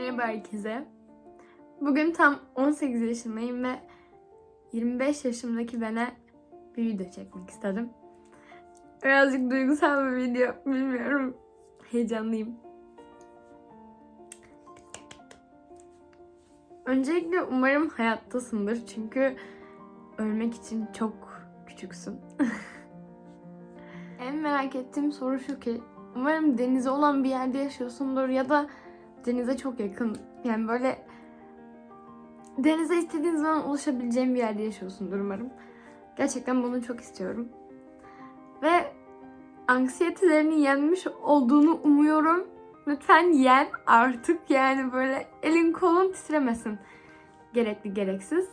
Merhaba herkese. Bugün tam 18 yaşındayım ve 25 yaşımdaki bana bir video çekmek istedim. Birazcık duygusal bir video, bilmiyorum. Heyecanlıyım. Öncelikle umarım hayattasındır çünkü ölmek için çok küçüksün. en merak ettiğim soru şu ki umarım denize olan bir yerde yaşıyorsundur ya da denize çok yakın. Yani böyle denize istediğin zaman ulaşabileceğin bir yerde yaşıyorsundur umarım. Gerçekten bunu çok istiyorum. Ve anksiyetelerini yenmiş olduğunu umuyorum. Lütfen yen artık yani böyle elin kolun titremesin. Gerekli gereksiz.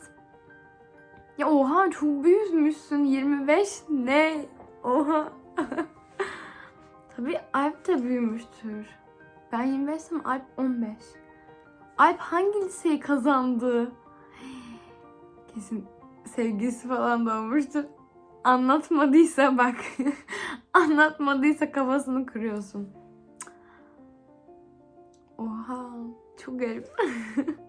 Ya oha çok büyümüşsün 25 ne? Oha. Tabii Alp de büyümüştür. Ben 25'tim Alp 15. Alp hangi liseyi kazandı? Kesin sevgilisi falan doğmuştur. Anlatmadıysa bak. anlatmadıysa kafasını kırıyorsun. Oha çok garip.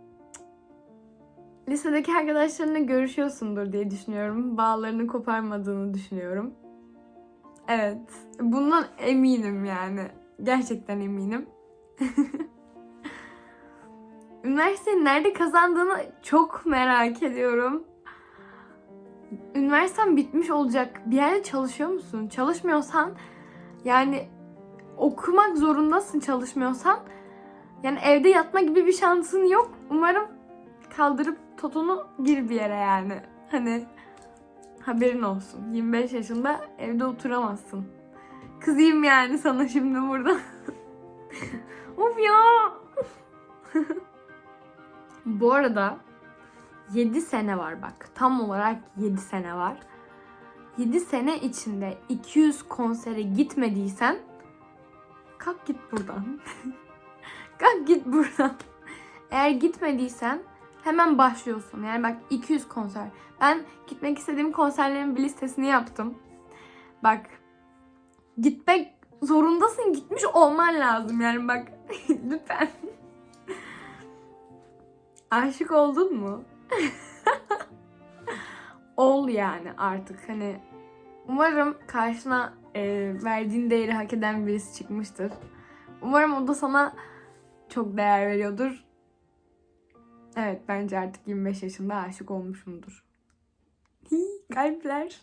Lisedeki arkadaşlarınla görüşüyorsundur diye düşünüyorum. Bağlarını koparmadığını düşünüyorum. Evet. Bundan eminim yani. Gerçekten eminim. Üniversiteyi nerede kazandığını çok merak ediyorum. Üniversiten bitmiş olacak. Bir yerde çalışıyor musun? Çalışmıyorsan yani okumak zorundasın çalışmıyorsan. Yani evde yatma gibi bir şansın yok. Umarım kaldırıp totunu gir bir yere yani. Hani haberin olsun. 25 yaşında evde oturamazsın. Kızayım yani sana şimdi burada. of ya. Bu arada 7 sene var bak. Tam olarak 7 sene var. 7 sene içinde 200 konsere gitmediysen kalk git buradan. kalk git buradan. Eğer gitmediysen hemen başlıyorsun. Yani bak 200 konser. Ben gitmek istediğim konserlerin bir listesini yaptım. Bak gitmek zorundasın. Gitmiş olman lazım yani bak lütfen. Aşık oldun mu? Ol yani artık hani umarım karşına e, verdiğin değeri hak eden birisi çıkmıştır. Umarım o da sana çok değer veriyordur. Evet bence artık 25 yaşında aşık olmuşumdur. Hii, kalpler.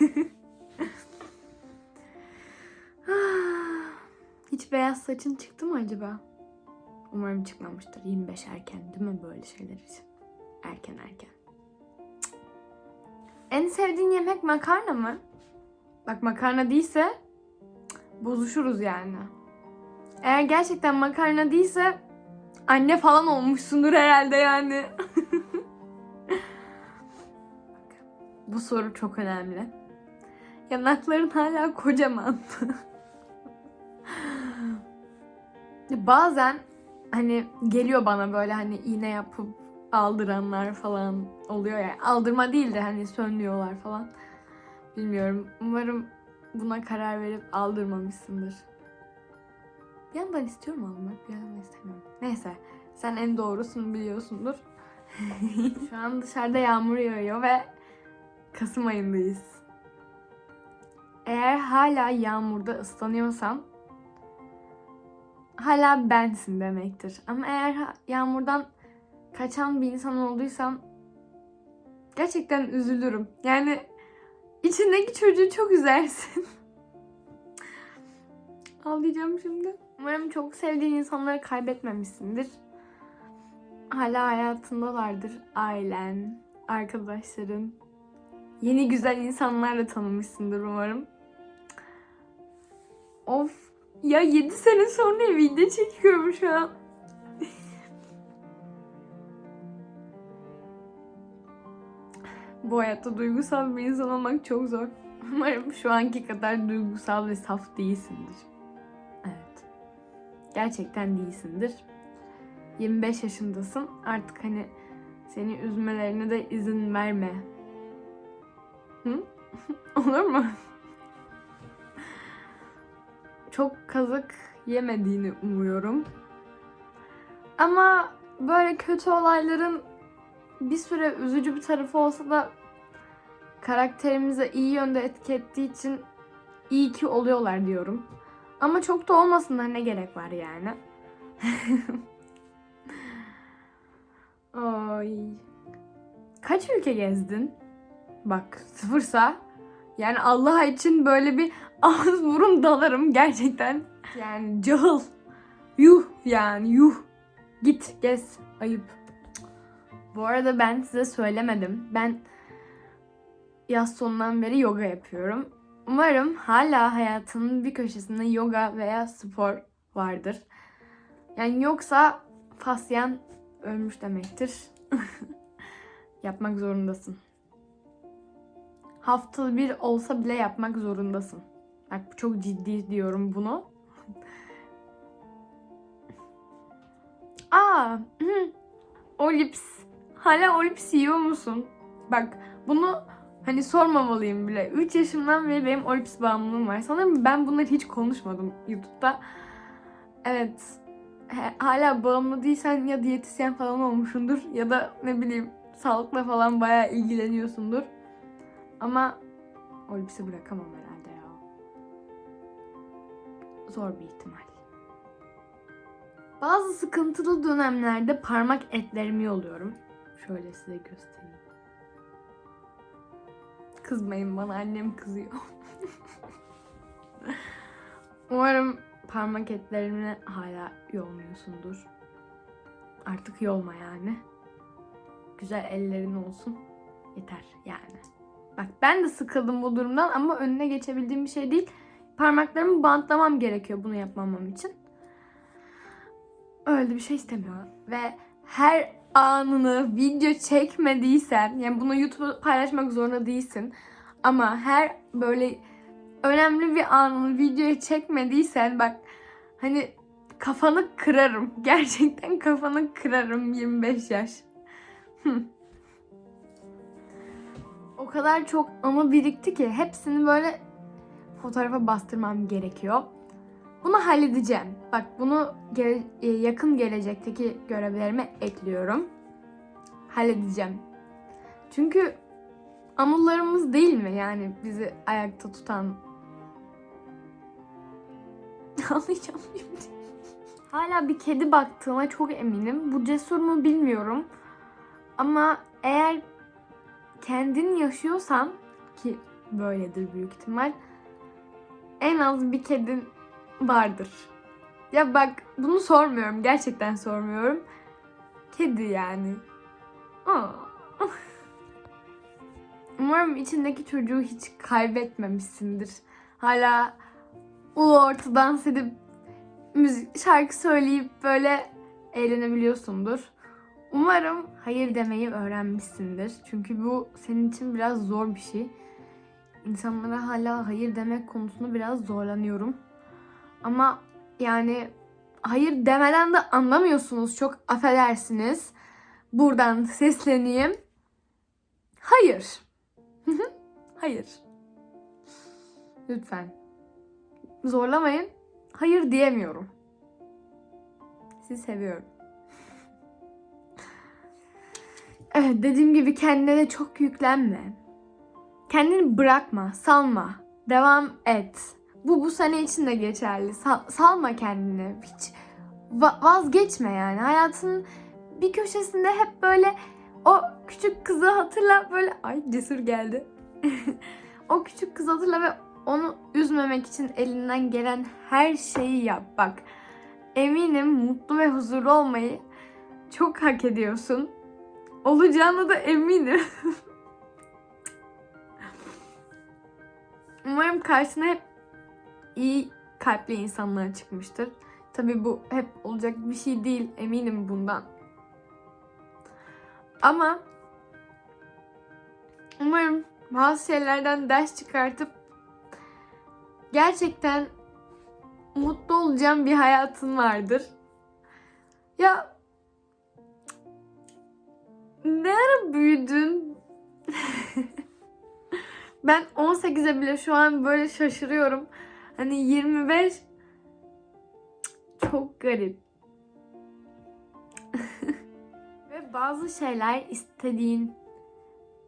Hiç beyaz saçın çıktı mı acaba? Umarım çıkmamıştır. 25 erken değil mi böyle şeyler için? Erken erken. En sevdiğin yemek makarna mı? Bak makarna değilse bozuşuruz yani. Eğer gerçekten makarna değilse anne falan olmuşsundur herhalde yani. Bu soru çok önemli. Yanakların hala kocaman. Bazen hani geliyor bana böyle hani iğne yapıp aldıranlar falan oluyor ya. Aldırma değil de hani sönüyorlar falan. Bilmiyorum. Umarım buna karar verip aldırmamışsındır. Bir yandan istiyorum almak, bir yandan istemiyorum. Neyse, sen en doğrusunu biliyorsundur. Şu an dışarıda yağmur yağıyor ve Kasım ayındayız. Eğer hala yağmurda ıslanıyorsan hala bensin demektir. Ama eğer yağmurdan kaçan bir insan olduysam gerçekten üzülürüm. Yani içindeki çocuğu çok üzersin. Ağlayacağım şimdi. Umarım çok sevdiğin insanları kaybetmemişsindir. Hala hayatındalardır. Ailen, arkadaşların. Yeni güzel insanlarla tanımışsındır umarım. Of. Ya 7 sene sonra video çekiyorum şu an. Bu hayatta duygusal bir insan olmak çok zor. Umarım şu anki kadar duygusal ve saf değilsindir. Evet. Gerçekten değilsindir. 25 yaşındasın. Artık hani seni üzmelerine de izin verme. Hı? Olur mu? Çok kazık yemediğini umuyorum. Ama böyle kötü olayların bir süre üzücü bir tarafı olsa da karakterimize iyi yönde etki ettiği için iyi ki oluyorlar diyorum. Ama çok da olmasınlar ne gerek var yani. Ay. Kaç ülke gezdin? Bak sıfırsa yani Allah için böyle bir ağız burun dalarım gerçekten. Yani cahıl. Yuh yani yuh. Git gez. Ayıp. Bu arada ben size söylemedim. Ben yaz sonundan beri yoga yapıyorum. Umarım hala hayatının bir köşesinde yoga veya spor vardır. Yani yoksa fasyan ölmüş demektir. Yapmak zorundasın. Haftalı bir olsa bile yapmak zorundasın. Bak çok ciddi diyorum bunu. Aa. Olips. Hala Olips yiyor musun? Bak bunu hani sormamalıyım bile. 3 yaşımdan beri benim Olips bağımlılığım var. Sanırım ben bunları hiç konuşmadım YouTube'da. Evet. Hala bağımlı değilsen ya diyetisyen falan olmuşsundur ya da ne bileyim sağlıkla falan bayağı ilgileniyorsundur. Ama Olips'i bırakamam herhalde ya. Zor bir ihtimal. Bazı sıkıntılı dönemlerde parmak etlerimi yoluyorum. Şöyle size göstereyim. Kızmayın bana annem kızıyor. Umarım parmak etlerini hala yolmuyorsundur. Artık yolma yani. Güzel ellerin olsun. Yeter yani. Bak ben de sıkıldım bu durumdan ama önüne geçebildiğim bir şey değil. Parmaklarımı bantlamam gerekiyor bunu yapmamam için. Öyle bir şey istemiyorum. Ve her anını video çekmediysen, yani bunu YouTube'a paylaşmak zorunda değilsin. Ama her böyle önemli bir anını videoya çekmediysen bak hani kafanı kırarım. Gerçekten kafanı kırarım 25 yaş. O kadar çok ama birikti ki hepsini böyle fotoğrafa bastırmam gerekiyor. Bunu halledeceğim. Bak bunu gele- e, yakın gelecekteki görevlerime ekliyorum. Halledeceğim. Çünkü anılarımız değil mi yani bizi ayakta tutan? Ağlayacağım şimdi. Hala bir kedi baktığıma çok eminim. Bu cesur mu bilmiyorum. Ama eğer kendin yaşıyorsan ki böyledir büyük ihtimal en az bir kedin vardır. Ya bak bunu sormuyorum. Gerçekten sormuyorum. Kedi yani. Umarım içindeki çocuğu hiç kaybetmemişsindir. Hala ulu orta dans edip müzik, şarkı söyleyip böyle eğlenebiliyorsundur. Umarım hayır demeyi öğrenmişsindir. Çünkü bu senin için biraz zor bir şey. İnsanlara hala hayır demek konusunda biraz zorlanıyorum. Ama yani hayır demeden de anlamıyorsunuz. Çok affedersiniz. Buradan sesleneyim. Hayır. hayır. Lütfen. Zorlamayın. Hayır diyemiyorum. Sizi seviyorum. Dediğim gibi kendine de çok yüklenme. Kendini bırakma, salma. Devam et. Bu bu sene için de geçerli. Sal- salma kendini. Hiç va- vazgeçme yani. Hayatının bir köşesinde hep böyle o küçük kızı hatırla böyle ay cesur geldi. o küçük kızı hatırla ve onu üzmemek için elinden gelen her şeyi yap. Bak eminim mutlu ve huzurlu olmayı çok hak ediyorsun. Olacağına da eminim. Umarım karşına hep iyi kalpli insanlar çıkmıştır. Tabii bu hep olacak bir şey değil eminim bundan. Ama umarım bazı şeylerden ders çıkartıp gerçekten mutlu olacağım bir hayatın vardır. Ya ne ara büyüdün? ben 18'e bile şu an böyle şaşırıyorum. Hani 25 çok garip. Bazı şeyler istediğin,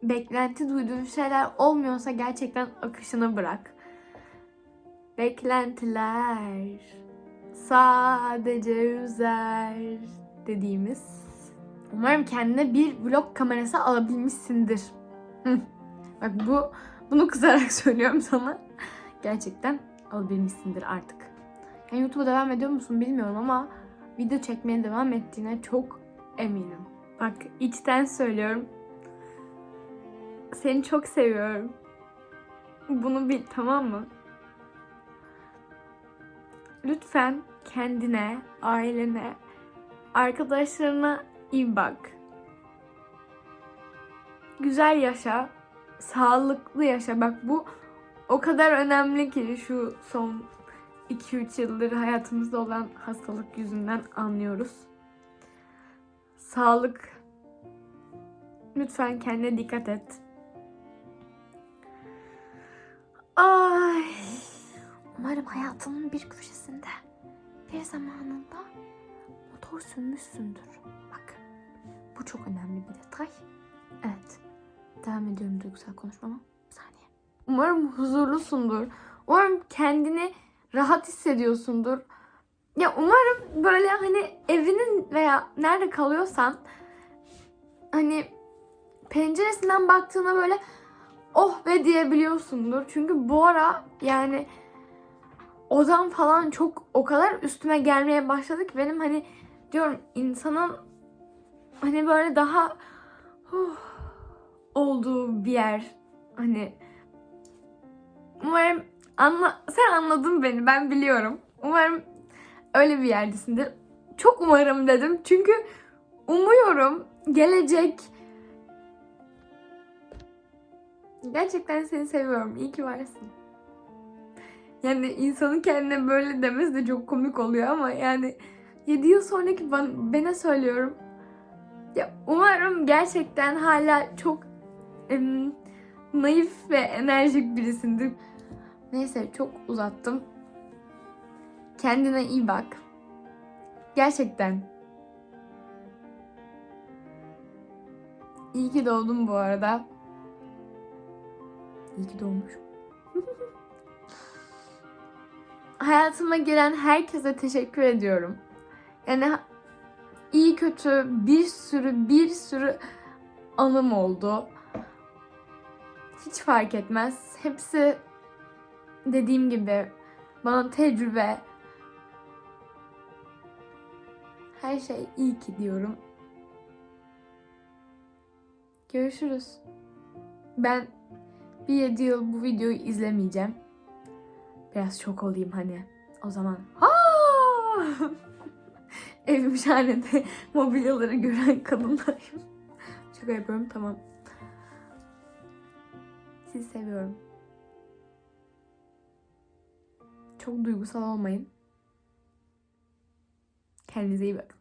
beklenti duyduğun şeyler olmuyorsa gerçekten akışına bırak. Beklentiler sadece üzer dediğimiz. Umarım kendine bir vlog kamerası alabilmişsindir. Bak bu bunu kızarak söylüyorum sana. Gerçekten alabilmişsindir artık. Yani YouTube'a devam ediyor musun bilmiyorum ama video çekmeye devam ettiğine çok eminim. Bak içten söylüyorum. Seni çok seviyorum. Bunu bil tamam mı? Lütfen kendine, ailene, arkadaşlarına iyi bak. Güzel yaşa, sağlıklı yaşa. Bak bu o kadar önemli ki şu son 2-3 yıldır hayatımızda olan hastalık yüzünden anlıyoruz. Sağlık. Lütfen kendine dikkat et. Ay. Umarım hayatının bir köşesinde bir zamanında motor sürmüşsündür. Bak bu çok önemli bir detay. Evet. Devam ediyorum duygusal konuşmama. Bir saniye. Umarım huzurlusundur. Umarım kendini rahat hissediyorsundur. Ya umarım böyle hani evinin veya nerede kalıyorsan hani penceresinden baktığına böyle oh be diyebiliyorsundur. Çünkü bu ara yani odam falan çok o kadar üstüme gelmeye başladı ki benim hani diyorum insanın hani böyle daha huh, olduğu bir yer hani umarım anla sen anladın beni ben biliyorum. Umarım öyle bir yerdesindir. Çok umarım dedim çünkü umuyorum gelecek Gerçekten seni seviyorum. İyi ki varsın. Yani insanın kendine böyle demesi de çok komik oluyor ama yani 7 yıl sonraki ben, bana söylüyorum. Ya umarım gerçekten hala çok em, naif ve enerjik birisindir. Neyse çok uzattım. Kendine iyi bak. Gerçekten. İyi ki doğdun bu arada. İyi ki doğmuş. Hayatıma giren herkese teşekkür ediyorum. Yani iyi kötü bir sürü bir sürü anım oldu. Hiç fark etmez. Hepsi dediğim gibi bana tecrübe. Her şey iyi ki diyorum. Görüşürüz. Ben bir 7 yıl bu videoyu izlemeyeceğim. Biraz şok olayım hani. O zaman Aa! evim şahanede mobilyaları gören kadınlar. Şaka yapıyorum tamam. Sizi seviyorum. Çok duygusal olmayın. Kendinize iyi bakın.